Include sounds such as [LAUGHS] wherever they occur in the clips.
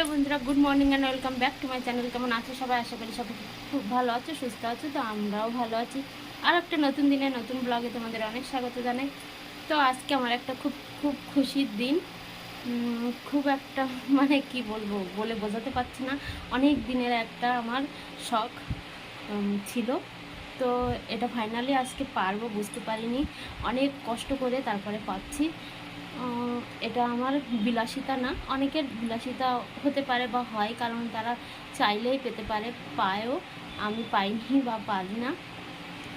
Hello বন্ধুরা, good morning and welcome back to my channel কেমন আছো সবাই? আশা করি সবাই খুব ভালো আছো, সুস্থ আছো, তো আমরাও ভালো আছি। আর একটা নতুন দিনে, নতুন ব্লগে তোমাদের অনেক স্বাগত জানাই। তো আজকে আমার একটা খুব খুব খুশির দিন। খুব একটা [LAUGHS] মানে কি বলব, বলে বোঝাতে পারছি না। অনেক দিনের একটা আমার শখ ছিল। তো এটা ফাইনালি আজকে পারব, বুঝতে পারিনি। অনেক কষ্ট করে তারপরে পাচ্ছি এটা আমার বিলাসিতা না। অনেকের বিলাসিতা হতে পারে বা হয়, কারণ তারা চাইলেই পেতে পারে, পায়ও। আমি পাইনি বা পারি না।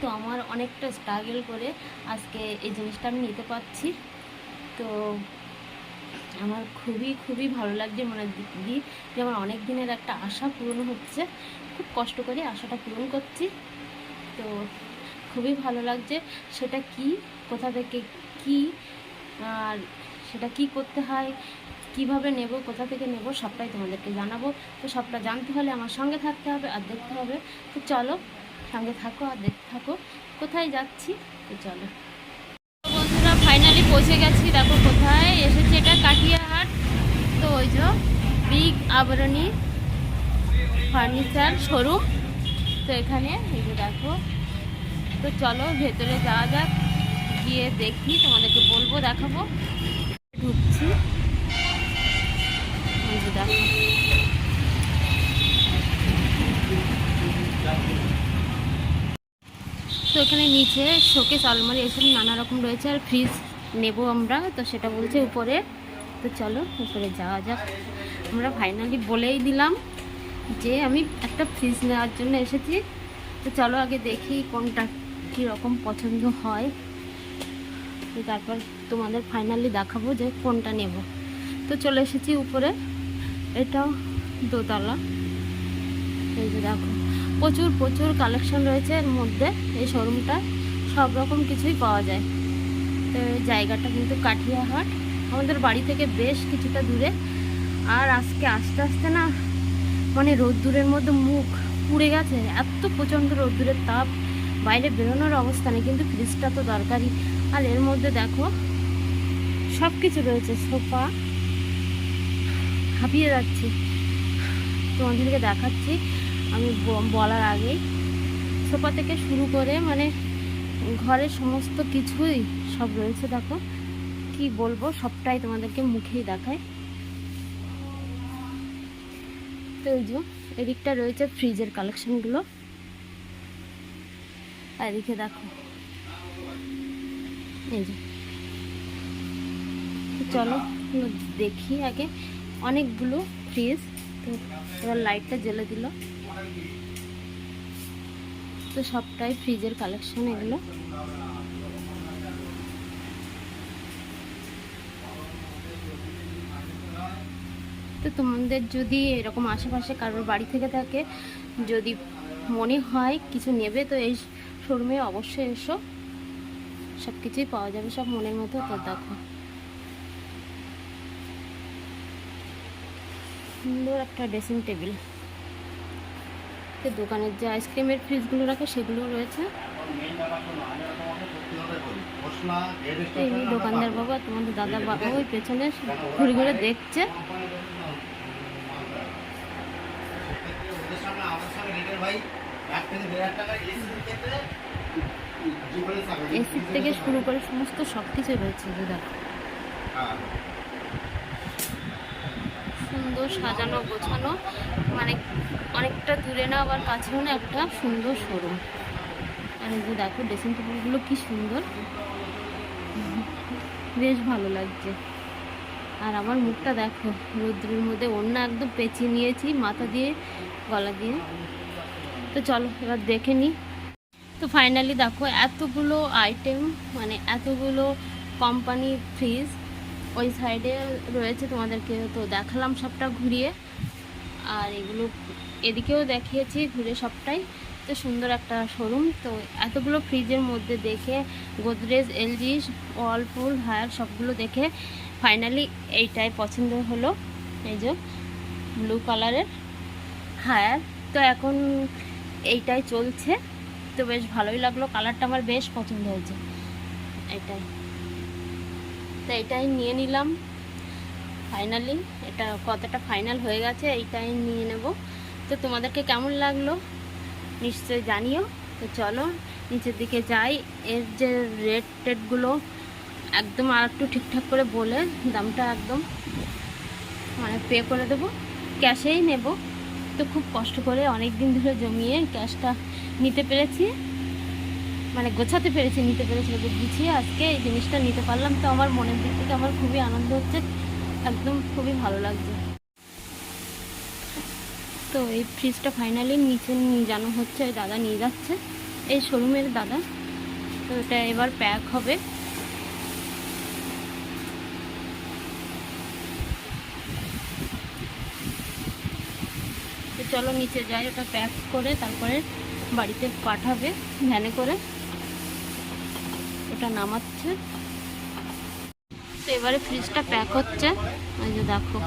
তো আমার অনেকটা স্ট্রাগল করে আজকে এই জিনিসটা আমি নিতে পারছি। তো আমার খুবই খুবই ভালো লাগছে মনের দিক দিয়ে যে আমার অনেক দিনের একটা আশা পূরণ হচ্ছে। খুব কষ্ট করে আশাটা পূরণ করছি। তো খুবই ভালো লাগছে সেটা কি, কোথা থেকে কি আর সেটা কি করতে হয়, কীভাবে নেব, কোথা থেকে নেব, সবটাই তোমাদেরকে জানাব। তো সবটা জানতে হলে আমার সঙ্গে থাকতে হবে আর দেখতে হবে। তো চলো, সঙ্গে থাকো আর দেখতে থাকো। কোথায় যাচ্ছি? তো চলো। বন্ধুরা ফাইনালি পৌঁছে গেছি। দেখো কোথায়? এসেছে এটা কাটিয়াহাট তো ওই যে বিগ আবরণী ফার্নিচার শোরুম। তো এখানে এই যে দেখো। তো চলো ভেতরে যাওয়া যাক। গিয়ে দেখি, তোমাদেরকে বলব, দেখাবো। ঢুকছি। তো এখানে নিচে শোকেস আলমারি, এসব নানা রকম রয়েছে। আর ফ্রিজ নেব আমরা, তো সেটা বলছে উপরে। তো চলো, উপরে যাওয়া যাক। আমরা ফাইনালি বলেই দিলাম যে আমি একটা ফ্রিজ নেওয়ার জন্য এসেছি। তো চলো আগে দেখি কোনটা কী রকম পছন্দ হয়। তো তারপর তোমাদের ফাইনালি দেখাবো যে কোনটা নেব। তো চলে এসেছি উপরে। এটাও দোতলা। এই যে দেখো, প্রচুর প্রচুর কালেকশন রয়েছে এর মধ্যে। এই শোরুমটা সব রকম কিছুই পাওয়া যায়। তো জায়গাটা কিন্তু কাঠিয়াহাট। আমাদের বাড়ি থেকে বেশ কিছুটা দূরে। আর আজকে আস্তে আস্তে না মানে রোদ্দুরের মধ্যে মুখ পুড়ে গেছে। এত প্রচণ্ড রোদ্দুরের তাপ। বাইরে বেরোনোর অবস্থা নেই, কিন্তু ফ্রিজটা তো দরকারি আর এর মধ্যে দেখো সব কিছু রয়েছে, সোফা। হাঁপিয়ে যাচ্ছি। তোমাদেরকে দেখাচ্ছি, আমি বলার আগেই। সোফা থেকে শুরু করে মানে ঘরের সমস্ত কিছুই সব রয়েছে, দেখো। কি বলব, সবটাই তোমাদেরকে মুখেই দেখায়। তো এদিকটা রয়েছে ফ্রিজের কালেকশনগুলো আর এদিকে দেখো এই চলো দেখি আগে। অনেকগুলো ফ্রিজ তো এবার লাইটটা জ্বেলে দিল। তো সবটাই ফ্রিজের কালেকশন এগুলো। তো তোমাদের যদি এরকম আশেপাশে কারোর বাড়ি থেকে থাকে, যদি মনে হয় কিছু নেবে, তো এই শোরুমে অবশ্যই এসো। সব কিছুই পাওয়া যাবে, সব মনের মতো তো দেখো। সুন্দর একটা ড্রেসিং টেবিল দোকানের যে আইসক্রিমের ফ্রিজগুলো রাখে সেগুলো রয়েছে। এই দোকানদার বাবা তোমাদের দাদা বাবা ওই পেছনে ঘুরে ঘুরে দেখছে। এসি থেকে শুরু করে সমস্ত সব কিছু রয়েছে দেখো। সুন্দর সাজানো, গোছানো মানে অনেকটা দূরে না, আবার কাছেও না একটা সুন্দর শোরুম আর যে দেখো ড্রেসিং টেবিলগুলো কি সুন্দর। বেশ ভালো লাগছে। আর আমার মুখটা দেখো, রৌদ্রের মধ্যে অন্য একদম পেঁচিয়ে নিয়েছি, মাথা দিয়ে, গলা দিয়ে। তো চলো, এবার দেখে নিই তো ফাইনালি দেখো, এতগুলো আইটেম মানে এতগুলো কোম্পানি ফ্রিজ ওই সাইডে রয়েছে তোমাদেরকে তো দেখালাম সবটা ঘুরিয়ে। আর এগুলো এদিকেও দেখিয়েছি, ঘুরে সবটাই। তো সুন্দর একটা শোরুম তো এতগুলো ফ্রিজের মধ্যে দেখে গোদরেজ এলজি ওয়ালপুল হায়ার সবগুলো দেখে ফাইনালি এইটাই পছন্দ হলো। এই যে ব্লু কালারের হায়ার তো এখন এইটাই চলছে। তো বেশ ভালোই লাগল। কালারটা আমার বেশ পছন্দ হয়েছে। এটাই। তো এটাই নিয়ে নিলাম। ফাইনালি এটা কতটা ফাইনাল হয়ে গেছে, এইটাই নিয়ে নেব। তো তোমাদেরকে কেমন লাগল? নিশ্চয়ই জানিও। তো চলো, নিচের দিকে যাই। এর যে রেট টেটগুলো একদম আর একটু ঠিকঠাক করে বলে দামটা একদম মানে পে করে দেবো। ক্যাশেই নেব। তো খুব কষ্ট করে অনেক দিন ধরে জমিয়ে ক্যাশটা নিতে পেরেছি। মানে গোছাতে পেরেছি, নিতে পেরেছি গুছিয়ে আজকে এই জিনিসটা নিতে পারলাম। তো আমার মনের দিক থেকে আমার খুবই আনন্দ হচ্ছে, একদম খুবই ভালো লাগছে। তো এই ফ্রিজটা ফাইনালি নিচে নিয়ে জানো হচ্ছে দাদা নিয়ে যাচ্ছে। এই শোরুমের দাদা, তো এটা এবার প্যাক হবে। চলো নিচে যাই, ওটা প্যাক করে তারপরে বাড়িতে পাঠাবে ভ্যানে করে। ওটা নামাচ্ছে। তো এবারে ফ্রিজটা প্যাক হচ্ছে। ওই যে দেখো।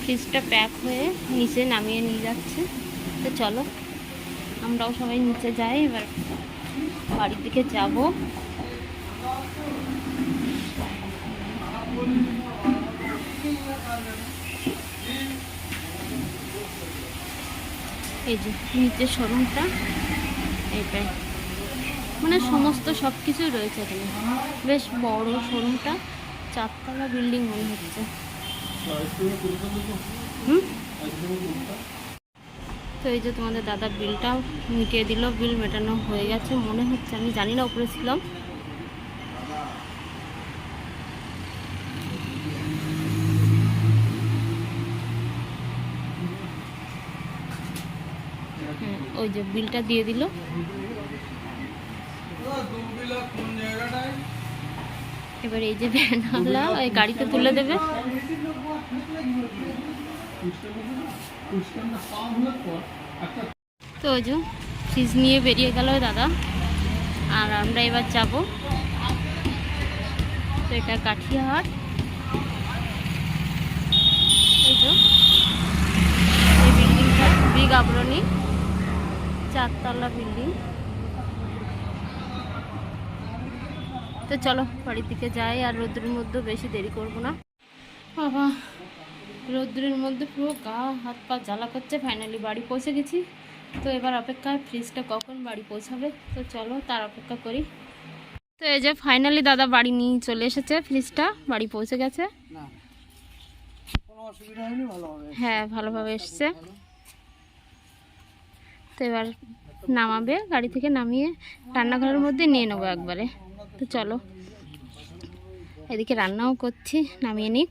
ফ্রিজটা প্যাক হয়ে নিচে নামিয়ে নিয়ে যাচ্ছে। তো চলো, আমরাও সবাই নিচে যাই, এবার বাড়ির দিকে যাব। এই যে নিচে শোরুমটা, এইটাই। মানে সমস্ত সব কিছুই রয়েছে এখানে। বেশ বড় শোরুমটা, চারতলা বিল্ডিং মনে হচ্ছে। তো এই যে তোমাদের দাদার বিলটাও মিটিয়ে দিল, বিল মেটানো হয়ে গেছে। মনে হচ্ছে, আমি জানি না, উপরে ছিলাম। ওই যে বিলটা দিয়ে দিল। এবার এই যে ভ্যানওয়ালা ওই গাড়িতে তুলে দেবে। তো ওই ফ্রিজ নিয়ে বেরিয়ে গেল দাদা। আর আমরা এবার যাব। তো এটা কাঠিয়াহাট। এই এই বিল্ডিংটা বিগ আবরণী চারতলা বিল্ডিং। তো চলো, বাড়ির দিকে যাই, আর রোদ্রের মধ্যে বেশি দেরি করব না। বাবা। রোদ্রের মধ্যে পুরো গা হাত পা জ্বালা করছে ফাইনালি বাড়ি পৌঁছে গেছি। তো এবার অপেক্ষা ফ্রিজটা কখন বাড়ি পৌঁছাবে? তো চলো তার অপেক্ষা করি। তো এই যে ফাইনালি দাদা বাড়ি নিয়ে চলে এসেছে ফ্রিজটা বাড়ি পৌঁছে গেছে। হ্যাঁ ভালোভাবে এসছে। তো এবার নামাবে গাড়ি থেকে নামিয়ে রান্নাঘরের মধ্যে নিয়ে নেব একবারে। তো চলো এদিকে রান্নাও করছি নামিয়ে নিক।